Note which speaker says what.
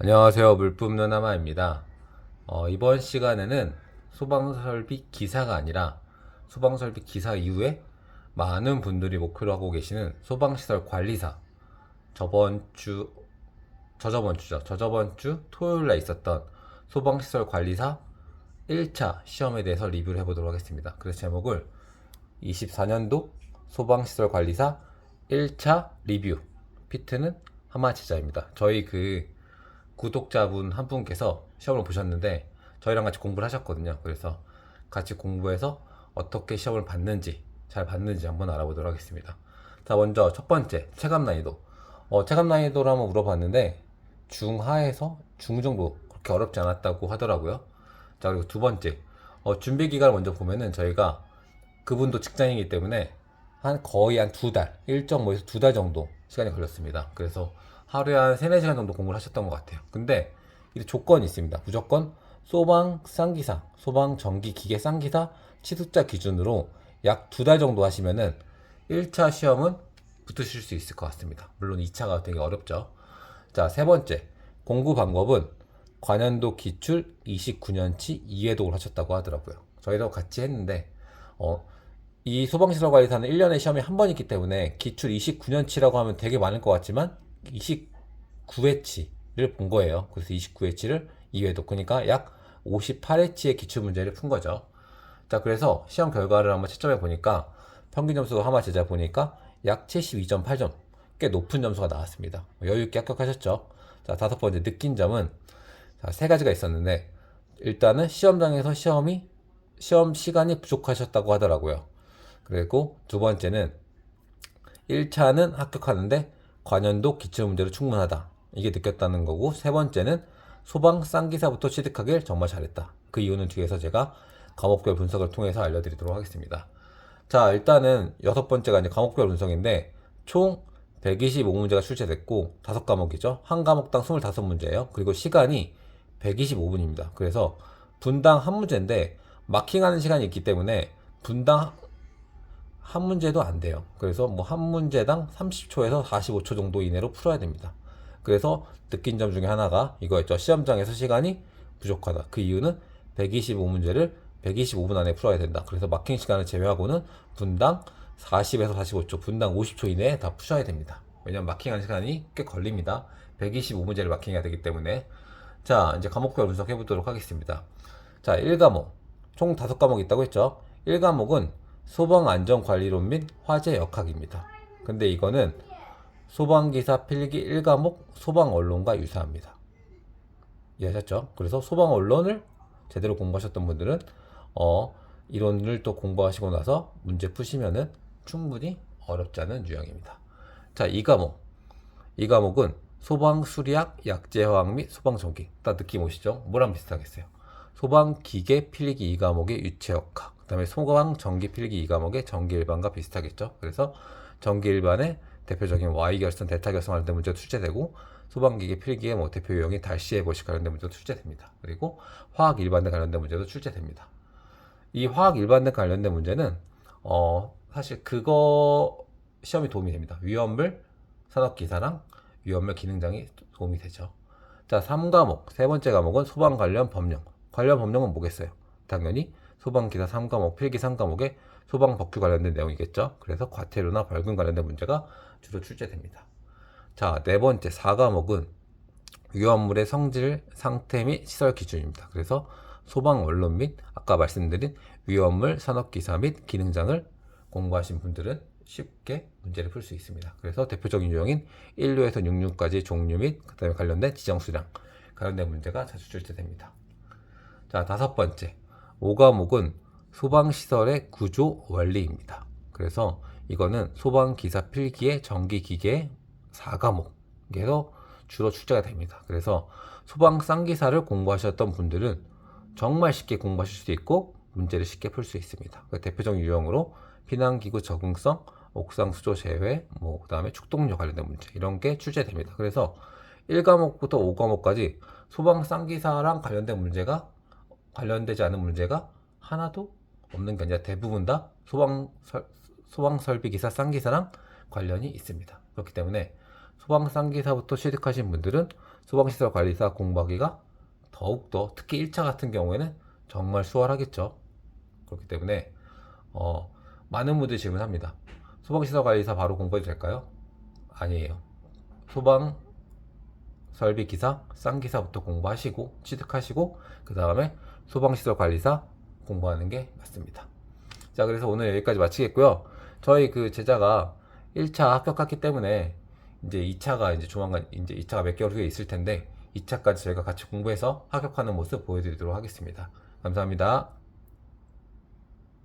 Speaker 1: 안녕하세요. 물품 누나마입니다. 어, 이번 시간에는 소방설비 기사가 아니라 소방설비 기사 이후에 많은 분들이 목표로 하고 계시는 소방시설 관리사 저번 주 저저번 주죠. 저저번 주 토요일 날 있었던 소방시설 관리사 1차 시험에 대해서 리뷰를 해보도록 하겠습니다. 그래서 제목을 24년도 소방시설 관리사 1차 리뷰 피트는 하마제자입니다. 저희 그 구독자분 한 분께서 시험을 보셨는데 저희랑 같이 공부를 하셨거든요. 그래서 같이 공부해서 어떻게 시험을 봤는지 잘 봤는지 한번 알아보도록 하겠습니다. 자 먼저 첫 번째 체감 난이도. 어, 체감 난이도를 한번 물어봤는데 중하에서 중 정도 그렇게 어렵지 않았다고 하더라고요. 자 그리고 두 번째 어, 준비 기간을 먼저 보면은 저희가 그분도 직장이기 때문에 한 거의 한 두 달, 1.5에서 두 달 정도 시간이 걸렸습니다. 그래서 하루에 한 3, 4시간 정도 공부를 하셨던 것 같아요. 근데 이 조건이 있습니다. 무조건 소방 쌍기사, 소방 전기 기계 쌍기사 취득자 기준으로 약 두 달 정도 하시면은 1차 시험은 붙으실 수 있을 것 같습니다. 물론 2차가 되게 어렵죠. 자, 세 번째. 공부 방법은 관연도 기출 29년치 2회독을 하셨다고 하더라고요. 저희도 같이 했는데, 어, 이 소방시설 관리사는 1년에 시험이 한 번 있기 때문에 기출 29년치라고 하면 되게 많을 것 같지만 29회치를 본 거예요. 그래서 29회치를 2회독. 그러니까 약 58회치의 기출 문제를 푼 거죠. 자, 그래서 시험 결과를 한번 채점해 보니까 평균 점수가 하마 제자 보니까 약 72.8점. 꽤 높은 점수가 나왔습니다. 여유 있게 합격하셨죠. 자, 다섯 번째 느낀 점은 자, 세 가지가 있었는데 일단은 시험장에서 시험이 시험 시간이 부족하셨다고 하더라고요. 그리고 두 번째는 1차는 합격하는데 관연도 기출 문제로 충분하다. 이게 느꼈다는 거고 세 번째는 소방 쌍기사부터 취득하길 정말 잘했다. 그 이유는 뒤에서 제가 과목별 분석을 통해서 알려드리도록 하겠습니다. 자, 일단은 여섯 번째가 이제 과목별 분석인데 총 125문제가 출제됐고 다섯 과목이죠. 한 과목당 25문제예요. 그리고 시간이 125분입니다. 그래서 분당 한 문제인데 마킹하는 시간이 있기 때문에 분당 한 문제도 안 돼요. 그래서 뭐 한 문제당 30초에서 45초 정도 이내로 풀어야 됩니다. 그래서 느낀 점 중에 하나가 이거였죠. 시험장에서 시간이 부족하다. 그 이유는 125문제를 125분 안에 풀어야 된다. 그래서 마킹 시간을 제외하고는 분당 40에서 45초, 분당 50초 이내에 다 푸셔야 됩니다. 왜냐면 마킹하는 시간이 꽤 걸립니다. 125문제를 마킹해야 되기 때문에. 자, 이제 과목별 분석해 보도록 하겠습니다. 자, 1과목. 총 5과목 있다고 했죠. 1과목은 소방 안전 관리론 및 화재 역학입니다. 근데 이거는 소방기사 필기 1과목 소방 언론과 유사합니다. 이해하셨죠? 그래서 소방 언론을 제대로 공부하셨던 분들은 어, 이론을 또 공부하시고 나서 문제 푸시면은 충분히 어렵지 않은 유형입니다. 자, 이 과목. 이 과목은 소방 수리학, 약제화학 및 소방 전기. 딱 느낌 오시죠? 뭐랑 비슷하겠어요? 소방 기계 필기 2과목의 유체역학. 그 다음에 소방전기 필기 2과목의 전기 일반과 비슷하겠죠? 그래서 전기 일반의 대표적인 Y결선, 대타결선 관련된 문제도 출제되고 소방기계 필기의 뭐 대표 유형이 달시의 보식 관련된 문제도 출제됩니다. 그리고 화학 일반대 관련된 문제도 출제됩니다. 이 화학 일반대 관련된 문제는 어 사실 그거 시험이 도움이 됩니다. 위험물 산업기사랑 위험물 기능장이 도움이 되죠. 자, 3과목. 세 번째 과목은 소방 관련 법령. 관련 법령은 뭐겠어요? 당연히 소방기사 3과목, 필기 3과목에 소방 법규 관련된 내용이겠죠. 그래서 과태료나 벌금 관련된 문제가 주로 출제됩니다. 자, 네 번째 4과목은 위험물의 성질, 상태 및 시설 기준입니다. 그래서 소방 언론 및 아까 말씀드린 위험물 산업기사 및 기능장을 공부하신 분들은 쉽게 문제를 풀 수 있습니다. 그래서 대표적인 유형인 1류에서 66까지 종류 및 그다음에 관련된 지정 수량 관련된 문제가 자주 출제됩니다. 자, 다섯 번째. 5과목은 소방시설의 구조 원리입니다. 그래서 이거는 소방기사 필기의 전기기계 4과목에서 주로 출제가 됩니다. 그래서 소방 쌍기사를 공부하셨던 분들은 정말 쉽게 공부하실 수 있고 문제를 쉽게 풀 수 있습니다. 그 대표적인 유형으로 피난기구 적응성, 옥상 수조 제외, 뭐 그다음에 축동력 관련된 문제 이런 게 출제됩니다. 그래서 1과목부터 5과목까지 소방 쌍기사랑 관련된 문제가 관련되지 않은 문제가 하나도 없는 게 아니라 대부분 다 소방 설, 소방 설비 기사 쌍기사랑 관련이 있습니다. 그렇기 때문에 소방상기사부터 취득하신 분들은 소방시설 관리사 공부하기가 더욱더 특히 1차 같은 경우에는 정말 수월하겠죠. 그렇기 때문에 어, 많은 분들이 질문합니다. 소방시설 관리사 바로 공부해도 될까요? 아니에요. 소방 설비 기사, 쌍 기사부터 공부하시고 취득하시고 그 다음에 소방시설 관리사 공부하는 게 맞습니다. 자, 그래서 오늘 여기까지 마치겠고요. 저희 그 제자가 1차 합격했기 때문에 이제 2차가 이제 조만간 이제 2차가 몇 개월 후에 있을 텐데 2차까지 저희가 같이 공부해서 합격하는 모습 보여드리도록 하겠습니다. 감사합니다.